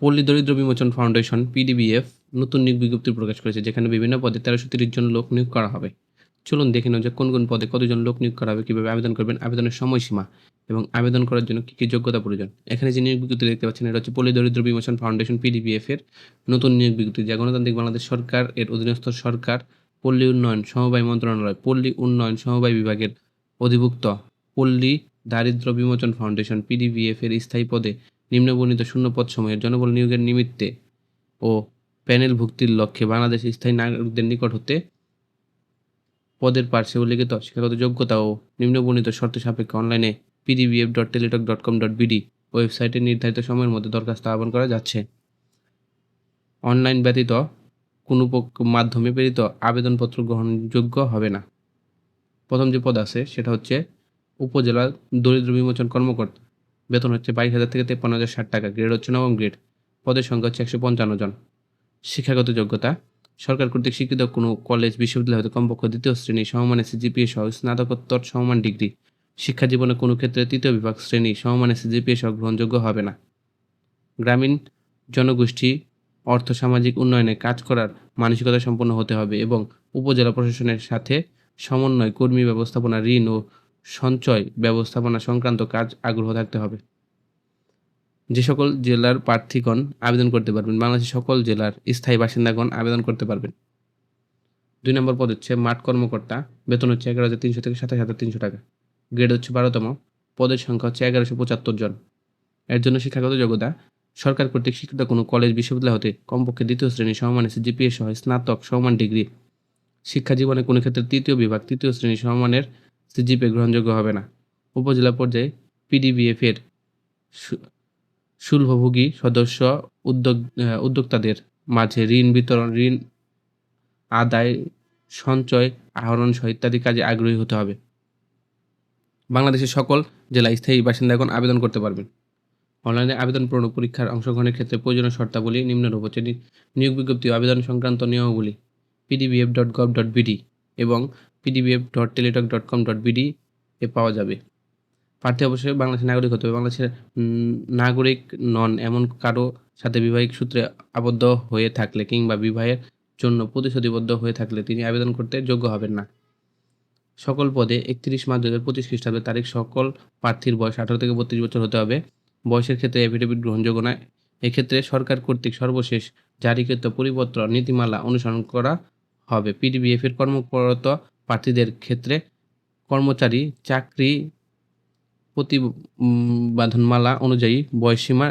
পল্লী দরিদ্র বিমোচন foundation PDBF নতুন নিয়োগ বিজ্ঞপ্তি প্রকাশ করেছে, যেখানে বিভিন্ন পদে তেরোশো তিরিশ জন লোক নিয়োগ করা হবে। চলুন দেখে নেওয়া যে কোন কোন পদে কতজন লোক নিয়োগ করা হবে, কীভাবে আবেদন করবেন, আবেদনের সময়সীমা এবং আবেদন করার জন্য কী কী যোগ্যতা প্রয়োজন। এখানে যে নিয়োগ বিজ্ঞপ্তি দেখতে পাচ্ছেন, এটা হচ্ছে পল্লী দরিদ্র বিমোচন ফাউন্ডেশন পিডিবিএফ এর নতুন নিয়োগ বিজ্ঞপ্তি, যা গণতান্ত্রিক বাংলাদেশ সরকার এর অধীনস্থ সরকার, পল্লী উন্নয়ন সমবায় মন্ত্রণালয়, পল্লী উন্নয়ন সমবায় বিভাগের অধিভুক্ত, পল্লী দারিদ্র বিমোচন ফাউন্ডেশন পিডিবিএফ এর স্থায়ী পদে নিম্নবর্ণিত শূন্য পদ সময়ের জনবল নিয়োগের নিমিত্তে ও প্যানেল ভুক্তির লক্ষ্যে বাংলাদেশ স্থায়ী নাগরিকদের নিকট হতে পদের পার্শ্বে উল্লেখিত শিক্ষাগত যোগ্যতা ও নিম্নবর্ণিত শর্ত সাপেক্ষে অনলাইনে PDBF dot Teletalk dot com dot BD ওয়েবসাইটে নির্ধারিত সময়ের মধ্যে দরখাস্ত আহ্বান করা যাচ্ছে। অনলাইন ব্যতীত কোনো মাধ্যমে প্রেরিত আবেদনপত্র গ্রহণযোগ্য হবে না। প্রথম যে পদ আছে সেটা হচ্ছে উপজেলা দরিদ্র বিমোচন কর্মকর্তা। বেতন হচ্ছে বাইশ হাজার থেকে তেপ্পান্ন হাজার ষাট টাকা। গ্রেড হচ্ছে নবম গ্রেড। পদের সংখ্যা হচ্ছে একশো পঞ্চান্ন জন। শিক্ষাগত যোগ্যতা। সরকার কর্তৃক স্বীকৃত কোনো কলেজ, বিশ্ববিদ্যালয় হতে কমপক্ষে দ্বিতীয় শ্রেণি, সমমানের সিজিপিএ সহ স্নাতকোত্তর সমমান ডিগ্রি। শিক্ষা জীবনে কোনো ক্ষেত্রে তৃতীয় বিভাগ শ্রেণি, সমমানের সিজিপিএ সহ গ্রহণযোগ্য হবে না। গ্রামীণ জনগোষ্ঠী, অর্থ, সামাজিক উন্নয়নে কাজ করার মানসিকতা সম্পন্ন হতে হবে এবং উপজেলা প্রশাসনের সাথে সমন্বয়, কর্মী ব্যবস্থাপনা, ঋণ ও সঞ্চয় ব্যবস্থাপনা সংক্রান্ত কাজ আগ্রহ থাকতে হবে। যে সকল জেলার প্রার্থীগণ আবেদন করতে পারবেন, বাংলাদেশের সকল জেলার স্থায়ী বাসিন্দাগণ আবেদন করতে পারবেন। দুই নম্বর পদ হচ্ছে মাঠ কর্মকর্তা, বেতন হচ্ছে এগারো হাজার তিনশো থেকে সাতাশ হাজার তিনশো টাকা। গ্রেড হচ্ছে বারোতম, পদের সংখ্যা হচ্ছে এগারোশো পঁচাত্তর জন। এর জন্য শিক্ষাগত যোগ্যতা, সরকার কর্তৃক স্বীকৃত কোনো কলেজ, বিশ্ববিদ্যালয় হতে কমপক্ষে দ্বিতীয় শ্রেণি সমমানে জিপিএ সহ স্নাতক সমান ডিগ্রি। শিক্ষা জীবনে কোনো ক্ষেত্রে তৃতীয় বিভাগ, তৃতীয় শ্রেণি সমমানের সিজিপে গ্রহণযোগ্য হবে না। উপজেলা পর্যায়ে পিডিবিএফ এর শুল্ভভোগী সদস্য উদ্যোগ উদ্যোক্তাদের মাঝে ঋণ বিতরণ, ঋণ আদায় সঞ্চয় আহরণ সহ ইত্যাদি কাজে আগ্রহী হতে হবে। বাংলাদেশের সকল জেলা স্থায়ী বাসিন্দাগণ আবেদন করতে পারবেন। অনলাইনে আবেদন পূরণ পরীক্ষার অংশগ্রহণের ক্ষেত্রে প্রয়োজনীয় শর্তাবলী নিম্নরূপ হচ্ছে নিয়োগ বিজ্ঞপ্তি ও আবেদন সংক্রান্ত নিয়মাবলী PDBF dot gov dot BD এবং PDBF dot Teletalk dot com dot BD এ পাওয়া যাবে। প্রার্থী অবশ্যই বাংলাদেশের নাগরিক হতে হবে। বাংলাদেশের নাগরিক নন এমন কারও সাথে বিবাহিক সূত্রে আবদ্ধ হয়ে থাকলে কিংবা বিবাহের জন্য প্রতিশ্রুতিবদ্ধ হয়ে থাকলে তিনি আবেদন করতে যোগ্য হবেন না। সকল পদে একত্রিশ মার্চ দু হাজার পঁচিশ খ্রিস্টাব্দের তারিখ সকল প্রার্থীর বয়স আঠারো থেকে বত্রিশ বছর হতে হবে। বয়সের ক্ষেত্রে এফিডেভিট গ্রহণযোগ্য নয় এক্ষেত্রে সরকার কর্তৃক সর্বশেষ জারিকৃত পরিপত্র, নীতিমালা অনুসরণ করা হবে। পিডিবিএফ এর প্রার্থীদের ক্ষেত্রে কর্মচারী চাকরি প্রতিবাদনমালা অনুযায়ী বয়সীমা